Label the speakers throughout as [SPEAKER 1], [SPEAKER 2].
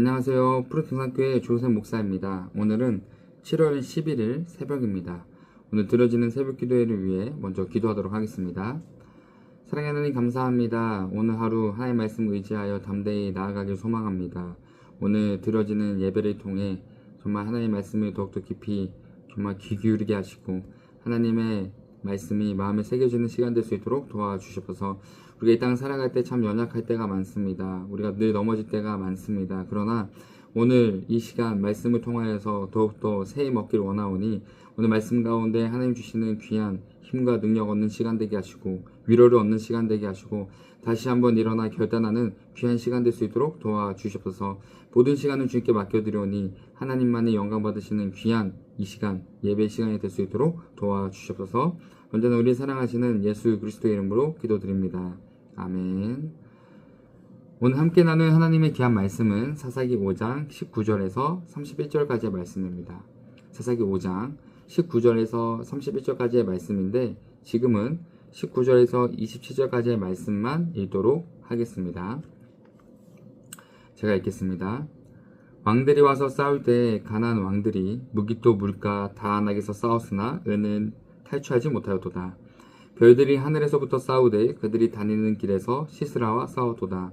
[SPEAKER 1] 안녕하세요. 푸르등산교회 조셉 목사입니다. 오늘은 7월 11일 새벽입니다. 오늘 들어지는 새벽 기도회를 위해 먼저 기도하도록 하겠습니다. 사랑하는 하나님 감사합니다. 오늘 하루 하나님 말씀 의지하여 담대히 나아가길 소망합니다. 오늘 들어지는 예배를 통해 정말 하나님 말씀을 더욱더 깊이 정말 귀 기울이게 하시고 하나님의 말씀이 마음에 새겨지는 시간 될 수 있도록 도와주셔서 우리가 이땅 살아갈 때 참 연약할 때가 많습니다. 우리가 늘 넘어질 때가 많습니다. 그러나 오늘 이 시간 말씀을 통하여서 더욱더 새해 먹기를 원하오니 오늘 말씀 가운데 하나님 주시는 귀한 힘과 능력 얻는 시간 되게 하시고 위로를 얻는 시간 되게 하시고 다시 한번 일어나 결단하는 귀한 시간 될 수 있도록 도와주시옵소서 모든 시간을 주님께 맡겨드리오니 하나님만의 영광 받으시는 귀한 이 시간 예배 시간이 될 수 있도록 도와주시옵소서 언제나 우리 사랑하시는 예수 그리스도의 이름으로 기도드립니다 아멘 오늘 함께 나눌 하나님의 귀한 말씀은 사사기 5장 19절에서 31절까지의 말씀입니다 사사기 5장 19절에서 31절까지의 말씀인데 지금은 19절에서 27절까지의 말씀만 읽도록 하겠습니다. 제가 읽겠습니다. 왕들이 와서 싸울 때 가난 왕들이 무기토 물가 다안하게서 싸웠으나 은은 탈취하지 못하였도다. 별들이 하늘에서부터 싸우되 그들이 다니는 길에서 시스라와 싸웠도다.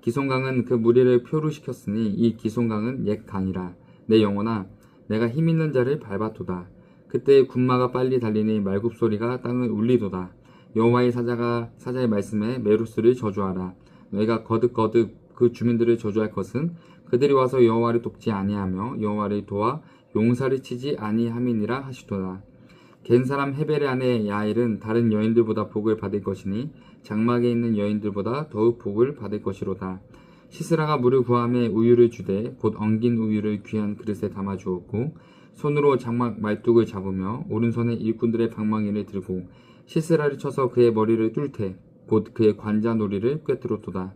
[SPEAKER 1] 기송강은 그 무리를 표류시켰으니 이 기송강은 옛 강이라 내 영혼아 내가 힘 있는 자를 밟았도다. 그때 군마가 빨리 달리니 말굽 소리가 땅을 울리도다. 여호와의 사자가 사자의 말씀에 메루스를 저주하라. 너희가 거듭거듭 그 주민들을 저주할 것은 그들이 와서 여호와를 돕지 아니하며 여호와를 도와 용사를 치지 아니함이니라 하시도다. 겐 사람 헤벨의 아내 야일은 다른 여인들보다 복을 받을 것이니 장막에 있는 여인들보다 더욱 복을 받을 것이로다. 시스라가 물을 구함에 우유를 주되 곧 엉긴 우유를 귀한 그릇에 담아 주었고 손으로 장막 말뚝을 잡으며 오른손에 일꾼들의 방망이를 들고 시스라를 쳐서 그의 머리를 뚫되 곧 그의 관자놀이를 꿰뚫었도다.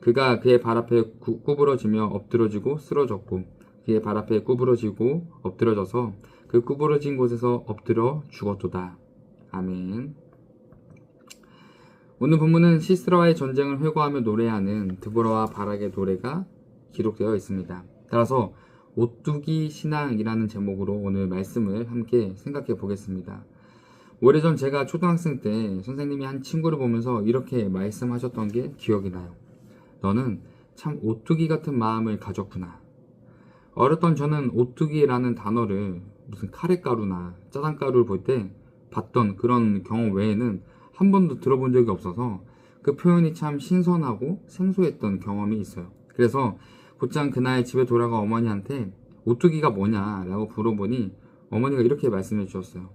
[SPEAKER 1] 그가 그의 발 앞에 구, 구부러지며 엎드러지고 쓰러졌고 그의 발 앞에 구부러지고 엎드러져서 그 구부러진 곳에서 엎드려 죽었도다. 아멘. 오늘 본문은 시스라와의 전쟁을 회고하며 노래하는 드보라와 바락의 노래가 기록되어 있습니다. 따라서 오뚜기 신앙이라는 제목으로 오늘 말씀을 함께 생각해 보겠습니다. 오래전 제가 초등학생 때 선생님이 한 친구를 보면서 이렇게 말씀하셨던 게 기억이 나요. 너는 참 오뚜기 같은 마음을 가졌구나. 어렸던 저는 오뚜기라는 단어를 무슨 카레가루나 짜장가루를 볼 때 봤던 그런 경험 외에는 한 번도 들어본 적이 없어서 그 표현이 참 신선하고 생소했던 경험이 있어요. 그래서 곧장 그날 집에 돌아가 어머니한테 오뚜기가 뭐냐 라고 물어보니 어머니가 이렇게 말씀해 주셨어요.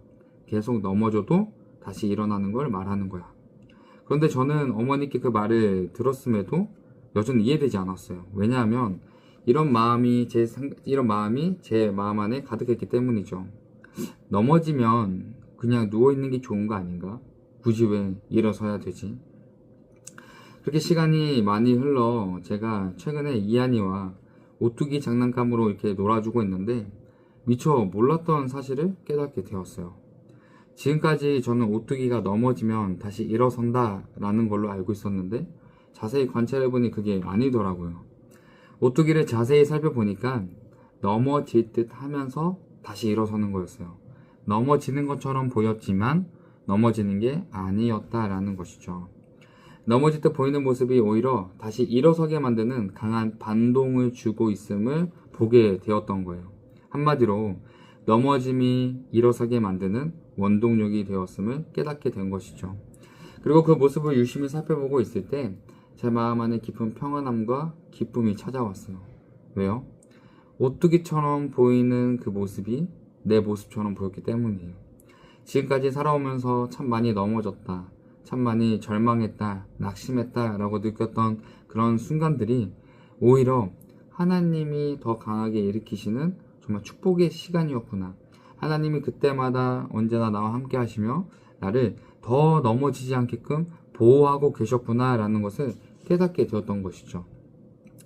[SPEAKER 1] 계속 넘어져도 다시 일어나는 걸 말하는 거야. 그런데 저는 어머니께 그 말을 들었음에도 여전히 이해되지 않았어요. 왜냐하면 이런 마음이 제 이런 마음이 제 마음 안에 가득했기 때문이죠. 넘어지면 그냥 누워 있는 게 좋은 거 아닌가? 굳이 왜 일어서야 되지? 그렇게 시간이 많이 흘러 제가 최근에 이한이와 오뚜기 장난감으로 이렇게 놀아주고 있는데 미처 몰랐던 사실을 깨닫게 되었어요. 지금까지 저는 오뚜기가 넘어지면 다시 일어선다 라는 걸로 알고 있었는데 자세히 관찰해보니 그게 아니더라고요. 오뚜기를 자세히 살펴보니까 넘어질 듯 하면서 다시 일어서는 거였어요. 넘어지는 것처럼 보였지만 넘어지는 게 아니었다라는 것이죠. 넘어질 때 보이는 모습이 오히려 다시 일어서게 만드는 강한 반동을 주고 있음을 보게 되었던 거예요. 한마디로 넘어짐이 일어서게 만드는 원동력이 되었음을 깨닫게 된 것이죠. 그리고 그 모습을 유심히 살펴보고 있을 때 제 마음 안에 깊은 평안함과 기쁨이 찾아왔어요. 왜요? 오뚜기처럼 보이는 그 모습이 내 모습처럼 보였기 때문이에요. 지금까지 살아오면서 참 많이 넘어졌다. 참 많이 절망했다, 낙심했다 라고 느꼈던 그런 순간들이 오히려 하나님이 더 강하게 일으키시는 정말 축복의 시간이었구나. 하나님이 그때마다 언제나 나와 함께 하시며 나를 더 넘어지지 않게끔 보호하고 계셨구나 라는 것을 깨닫게 되었던 것이죠.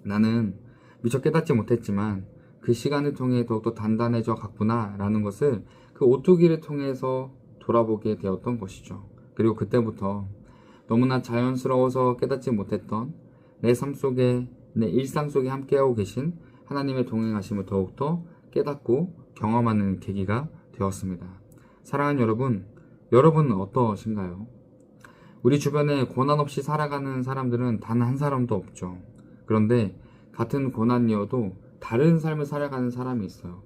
[SPEAKER 1] 나는 미처 깨닫지 못했지만 그 시간을 통해 더욱더 단단해져 갔구나 라는 것을 그 오뚜기를 통해서 돌아보게 되었던 것이죠. 그리고 그때부터 너무나 자연스러워서 깨닫지 못했던 내 삶 속에 내 일상 속에 함께하고 계신 하나님의 동행하심을 더욱더 깨닫고 경험하는 계기가 되었습니다. 사랑하는 여러분, 여러분은 어떠신가요? 우리 주변에 고난 없이 살아가는 사람들은 단 한 사람도 없죠. 그런데 같은 고난이어도 다른 삶을 살아가는 사람이 있어요.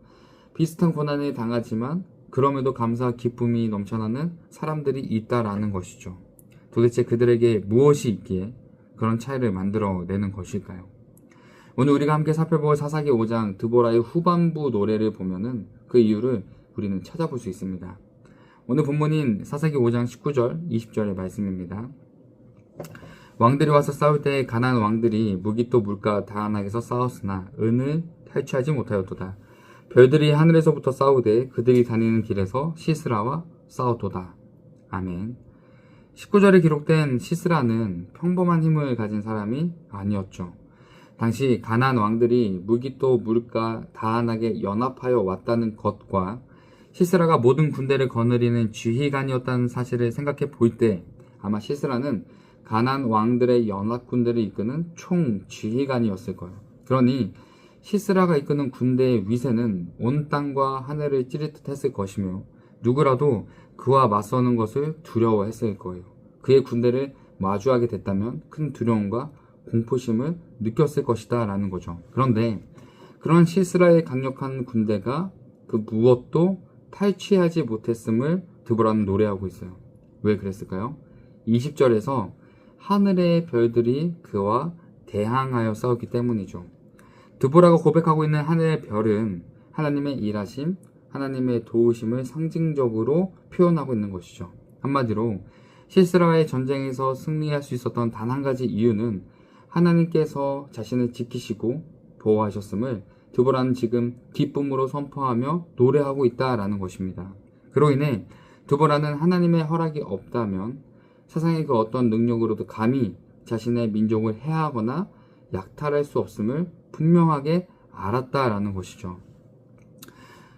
[SPEAKER 1] 비슷한 고난을 당하지만 그럼에도 감사 기쁨이 넘쳐나는 사람들이 있다라는 것이죠. 도대체 그들에게 무엇이 있기에 그런 차이를 만들어내는 것일까요? 오늘 우리가 함께 살펴볼 사사기 5장 드보라의 후반부 노래를 보면은 그 이유를 우리는 찾아볼 수 있습니다. 오늘 본문인 사사기 5장 19절, 20절의 말씀입니다. 왕들이 와서 싸울 때 가난 왕들이 무기 또 물가 다한하게서 싸웠으나 은을 탈취하지 못하였도다. 별들이 하늘에서부터 싸우되 그들이 다니는 길에서 시스라와 싸웠도다. 아멘. 19절에 기록된 시스라는 평범한 힘을 가진 사람이 아니었죠. 당시 가난 왕들이 무기 또 물가 다한하게 연합하여 왔다는 것과 시스라가 모든 군대를 거느리는 지휘관이었다는 사실을 생각해 볼 때 아마 시스라는 가난 왕들의 연합 군대를 이끄는 총 지휘관이었을 거예요. 그러니 시스라가 이끄는 군대의 위세는 온 땅과 하늘을 찌릿 했을 것이며 누구라도 그와 맞서는 것을 두려워했을 거예요. 그의 군대를 마주하게 됐다면 큰 두려움과 공포심을 느꼈을 것이다 라는 거죠. 그런데 그런 시스라의 강력한 군대가 그 무엇도 탈취하지 못했음을 드보라는 노래하고 있어요. 왜 그랬을까요? 20절에서 하늘의 별들이 그와 대항하여 싸웠기 때문이죠. 드보라가 고백하고 있는 하늘의 별은 하나님의 일하심, 하나님의 도우심을 상징적으로 표현하고 있는 것이죠. 한마디로 시스라와의 전쟁에서 승리할 수 있었던 단 한 가지 이유는 하나님께서 자신을 지키시고 보호하셨음을 드보라는 지금 기쁨으로 선포하며 노래하고 있다라는 것입니다. 그로 인해 드보라는 하나님의 허락이 없다면 세상의 그 어떤 능력으로도 감히 자신의 민족을 해하거나 약탈할 수 없음을 분명하게 알았다라는 것이죠.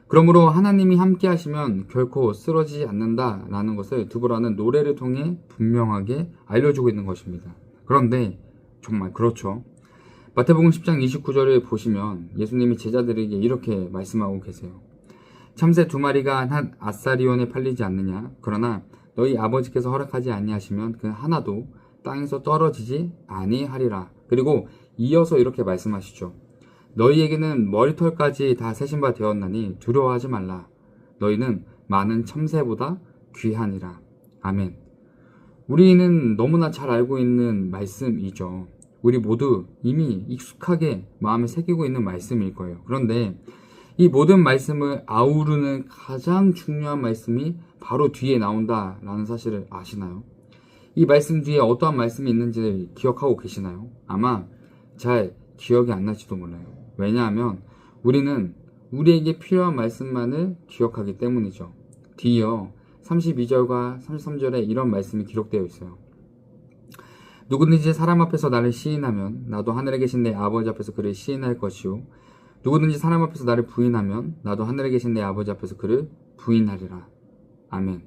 [SPEAKER 1] 그러므로 하나님이 함께 하시면 결코 쓰러지지 않는다라는 것을 드보라는 노래를 통해 분명하게 알려주고 있는 것입니다. 그런데 정말 그렇죠. 마태복음 10장 29절을 보시면 예수님이 제자들에게 이렇게 말씀하고 계세요. 참새 두 마리가 한 아사리온에 팔리지 않느냐? 그러나 너희 아버지께서 허락하지 아니하시면 그 하나도 땅에서 떨어지지 아니하리라. 그리고 이어서 이렇게 말씀하시죠. 너희에게는 머리털까지 다 세신 바 되었나니 두려워하지 말라. 너희는 많은 참새보다 귀하니라. 아멘. 우리는 너무나 잘 알고 있는 말씀이죠. 우리 모두 이미 익숙하게 마음에 새기고 있는 말씀일 거예요. 그런데 이 모든 말씀을 아우르는 가장 중요한 말씀이 바로 뒤에 나온다라는 사실을 아시나요? 이 말씀 뒤에 어떠한 말씀이 있는지 기억하고 계시나요? 아마 잘 기억이 안 날지도 몰라요. 왜냐하면 우리는 우리에게 필요한 말씀만을 기억하기 때문이죠. 뒤이어 32절과 33절에 이런 말씀이 기록되어 있어요. 누구든지 사람 앞에서 나를 시인하면 나도 하늘에 계신 내 아버지 앞에서 그를 시인할 것이요 누구든지 사람 앞에서 나를 부인하면 나도 하늘에 계신 내 아버지 앞에서 그를 부인하리라. 아멘.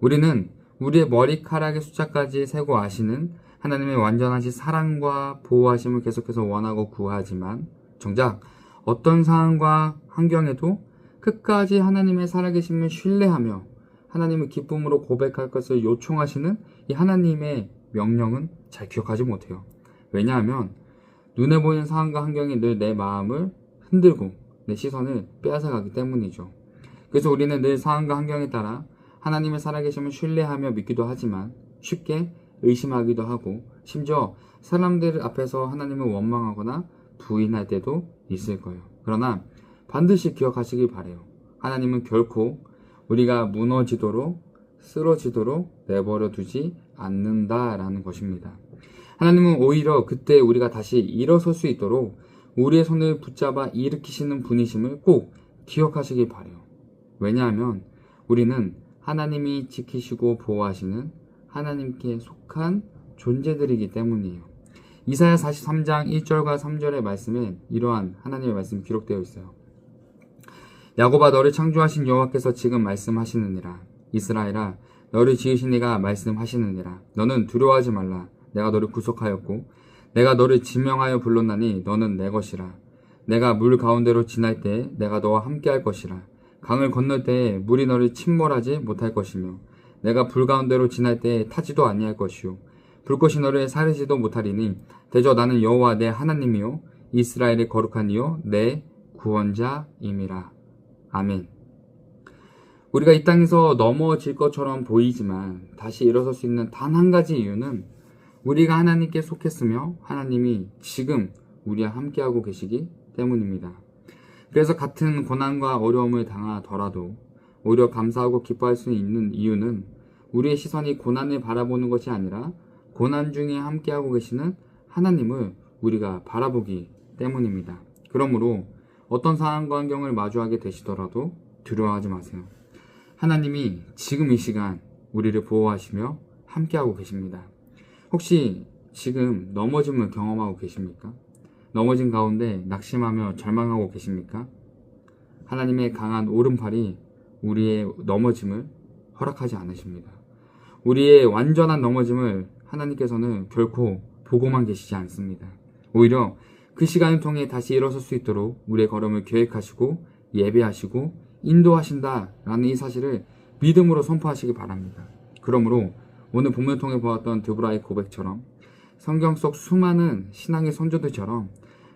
[SPEAKER 1] 우리는 우리의 머리카락의 숫자까지 세고 아시는 하나님의 완전하신 사랑과 보호하심을 계속해서 원하고 구하지만 정작 어떤 상황과 환경에도 끝까지 하나님의 살아계심을 신뢰하며 하나님을 기쁨으로 고백할 것을 요청하시는 이 하나님의 명령은 잘 기억하지 못해요. 왜냐하면 눈에 보이는 상황과 환경이 늘 내 마음을 흔들고 내 시선을 빼앗아가기 때문이죠. 그래서 우리는 늘 상황과 환경에 따라 하나님의 살아계심을 신뢰하며 믿기도 하지만 쉽게 의심하기도 하고 심지어 사람들 앞에서 하나님을 원망하거나 부인할 때도 있을 거예요. 그러나 반드시 기억하시길 바래요. 하나님은 결코 우리가 무너지도록 쓰러지도록 내버려 두지 않는다라는 것입니다. 하나님은 오히려 그때 우리가 다시 일어설 수 있도록 우리의 손을 붙잡아 일으키시는 분이심을 꼭 기억하시길 바래요. 왜냐하면 우리는 하나님이 지키시고 보호하시는 하나님께 속한 존재들이기 때문이에요. 이사야 43장 1절과 3절의 말씀에 이러한 하나님의 말씀이 기록되어 있어요. 야곱아 너를 창조하신 여호와께서 지금 말씀하시느니라 이스라엘아 너를 지으신 이가 말씀하시느니라 너는 두려워하지 말라 내가 너를 구속하였고 내가 너를 지명하여 불렀나니 너는 내 것이라. 내가 물 가운데로 지날 때 내가 너와 함께 할 것이라. 강을 건널 때에 물이 너를 침몰하지 못할 것이며 내가 불 가운데로 지날 때에 타지도 아니할 것이요 불꽃이 너를 사르지도 못하리니 대저 나는 여호와 내 하나님이요 이스라엘의 거룩한 이요 내 구원자임이라. 아멘. 우리가 이 땅에서 넘어질 것처럼 보이지만 다시 일어설 수 있는 단 한 가지 이유는 우리가 하나님께 속했으며 하나님이 지금 우리와 함께하고 계시기 때문입니다. 그래서 같은 고난과 어려움을 당하더라도 오히려 감사하고 기뻐할 수 있는 이유는 우리의 시선이 고난을 바라보는 것이 아니라 고난 중에 함께하고 계시는 하나님을 우리가 바라보기 때문입니다. 그러므로 어떤 상황과 환경을 마주하게 되시더라도 두려워하지 마세요. 하나님이 지금 이 시간 우리를 보호하시며 함께하고 계십니다. 혹시 지금 넘어짐을 경험하고 계십니까? 넘어진 가운데 낙심하며 절망하고 계십니까? 하나님의 강한 오른팔이 우리의 넘어짐을 허락하지 않으십니다. 우리의 완전한 넘어짐을 하나님께서는 결코 보고만 계시지 않습니다. 오히려 그 시간을 통해 다시 일어설 수 있도록 우리의 걸음을 계획하시고 예배하시고 인도하신다라는 이 사실을 믿음으로 선포하시기 바랍니다. 그러므로 오늘 본문을 통해 보았던 드브라의 고백처럼 성경 속 수많은 신앙의 선조들처럼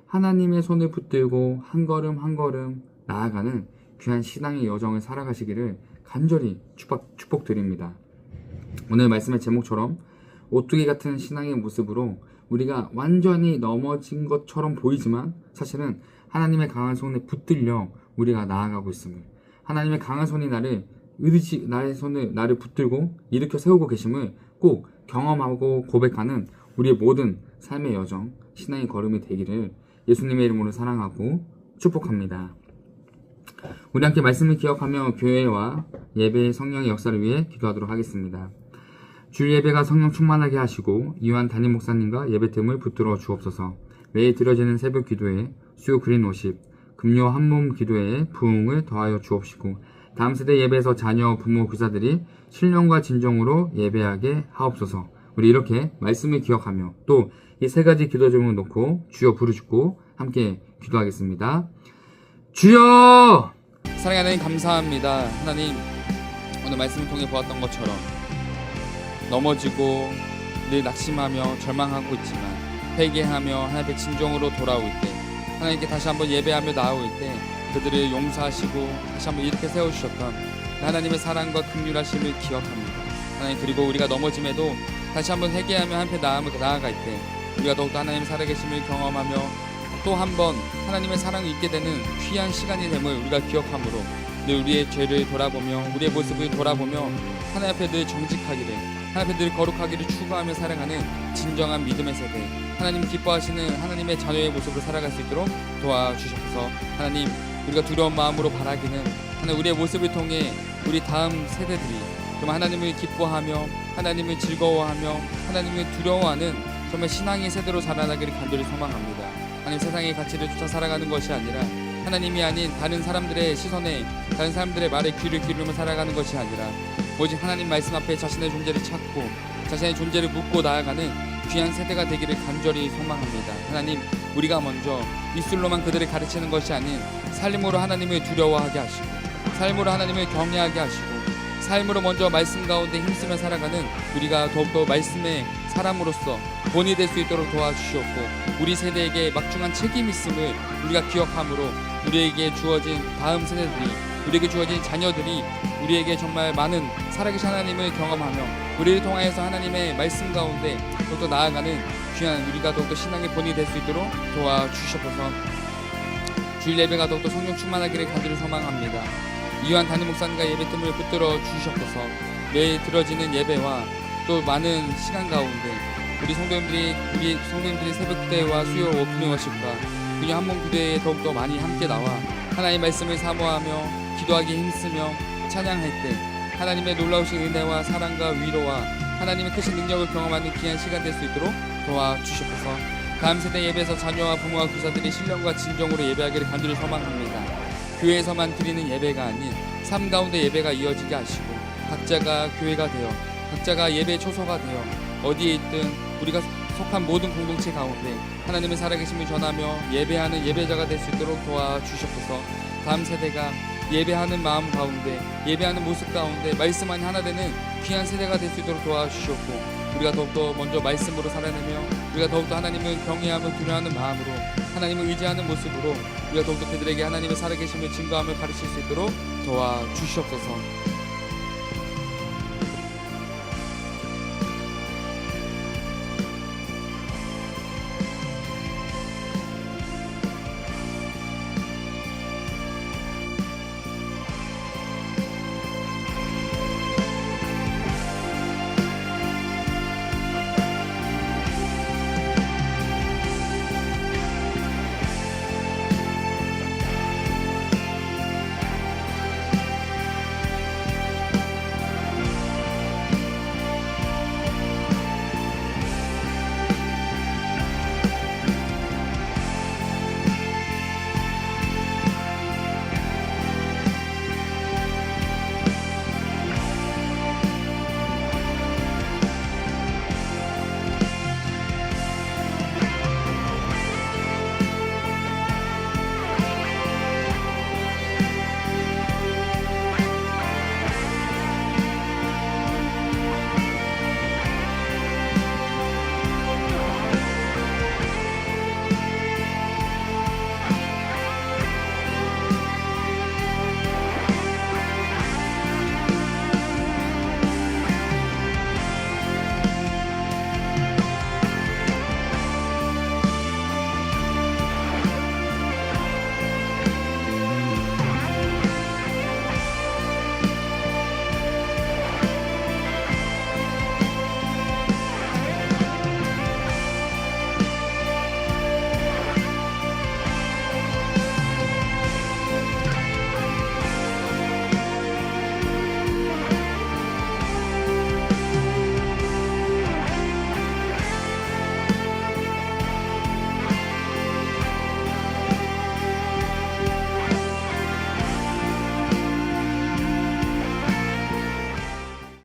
[SPEAKER 1] 하나님의 손을 붙들고 한 걸음 한 걸음 나아가는 귀한 신앙의 여정을 살아가시기를 간절히 축복, 축복드립니다. 오늘 말씀의 제목처럼 오뚜기 같은 신앙의 모습으로 우리가 완전히 넘어진 것처럼 보이지만 사실은 하나님의 강한 손에 붙들려 우리가 나아가고 있음을 하나님의 강한 손이 나를 의지 나의 손을 나를 붙들고 일으켜 세우고 계심을 꼭 경험하고 고백하는 우리의 모든 삶의 여정 신앙의 걸음이 되기를 예수님의 이름으로 사랑하고 축복합니다. 우리 함께 말씀을 기억하며 교회와 예배의 성령의 역사를 위해 기도하도록 하겠습니다. 주 예배가 성령 충만하게 하시고 이완 담임 목사님과 예배팀을 붙들어 주옵소서. 매일 드려지는 새벽 기도에 수요 그린 50, 금요 한몸 기도에 부흥을 더하여 주옵시고 다음 세대 예배에서 자녀, 부모, 교사들이 신령과 진정으로 예배하게 하옵소서. 우리 이렇게 말씀을 기억하며 또 이 세 가지 기도 제목을 놓고 주여 부르짖고 함께 기도하겠습니다. 주여! 사랑하는 하나님 감사합니다. 하나님 오늘 말씀을 통해 보았던 것처럼 넘어지고 늘 낙심하며 절망하고 있지만 회개하며 하나님의 진정으로 돌아올 때 하나님께 다시 한번 예배하며 나올 때 그들을 용서하시고 다시 한번 이렇게 세워주셨던 하나님의 사랑과 긍휼하심을 기억합니다. 하나님 그리고 우리가 넘어짐에도 다시 한번 회개하며 한편 나아갈 때 우리가 더욱더 하나님 살아계심을 경험하며 또 한번 하나님의 사랑을 잊게 되는 귀한 시간이 됨을 우리가 기억함으로 늘 우리의 죄를 돌아보며 우리의 모습을 돌아보며 하나님 앞에 늘 정직하기를 하나님 앞에 늘 거룩하기를 추구하며 살아가는 진정한 믿음의 세대 하나님 기뻐하시는 하나님의 자녀의 모습으로 살아갈 수 있도록 도와주셔서 하나님 우리가 두려운 마음으로 바라기는 하나님 우리의 모습을 통해 우리 다음 세대들이 정말 하나님을 기뻐하며 하나님을 즐거워하며 하나님을 두려워하는 정말 신앙의 세대로 자라나기를 간절히 소망합니다. 하나님 세상의 가치를 쫓아 살아가는 것이 아니라 하나님이 아닌 다른 사람들의 시선에 다른 사람들의 말에 귀를 기울이며 살아가는 것이 아니라 오직 하나님 말씀 앞에 자신의 존재를 찾고 자신의 존재를 묻고 나아가는 귀한 세대가 되기를 간절히 소망합니다. 하나님 우리가 먼저 입술로만 그들을 가르치는 것이 아닌 삶으로 하나님을 두려워하게 하시고 삶으로 하나님을 경외하게 하시고 삶으로 먼저 말씀 가운데 힘쓰며 살아가는 우리가 더욱더 말씀의 사람으로서 본이 될 수 있도록 도와주시옵고 우리 세대에게 막중한 책임 있음을 우리가 기억함으로 우리에게 주어진 다음 세대들이 우리에게 주어진 자녀들이 우리에게 정말 많은 살아계신 하나님을 경험하며 우리를 통하여서 하나님의 말씀 가운데 더욱더 나아가는 귀한 우리가 더욱더 신앙의 본이 될 수 있도록 도와주시옵소서 주일 예배가 더욱더 성령 충만하기를 간절히 소망합니다. 이완 담임 목사님과 예배팀을 붙들어 주시옵소서 매일 들어지는 예배와 또 많은 시간 가운데 우리 성도님들이 우리 성도님들이 새벽 기도와 수요 오프닝 워십과 그냥 한몸 기도에 더욱더 많이 함께 나와 하나님의 말씀을 사모하며 기도하기 힘쓰며 찬양할 때 하나님의 놀라우신 은혜와 사랑과 위로와 하나님의 크신 능력을 경험하는 귀한 시간 될 수 있도록 도와주시옵소서 다음 세대 예배에서 자녀와 부모와 교사들이 신령과 진정으로 예배하기를 간절히 소망합니다. 교회에서만 드리는 예배가 아닌 삶 가운데 예배가 이어지게 하시고 각자가 교회가 되어 각자가 예배 초소가 되어 어디에 있든 우리가 속한 모든 공동체 가운데 하나님의 살아계심을 전하며 예배하는 예배자가 될 수 있도록 도와주시옵소서. 다음 세대가 예배하는 마음 가운데 예배하는 모습 가운데 말씀만이 하나 되는 귀한 세대가 될 수 있도록 도와주시옵고 우리가 더욱더 먼저 말씀으로 살아내며 우리가 더욱더 하나님을 경외하며 두려워하는 마음으로 하나님을 의지하는 모습으로 우리가 더욱더 그들에게 하나님의 살아계심을 증거하며 가르칠 수 있도록 도와주시옵소서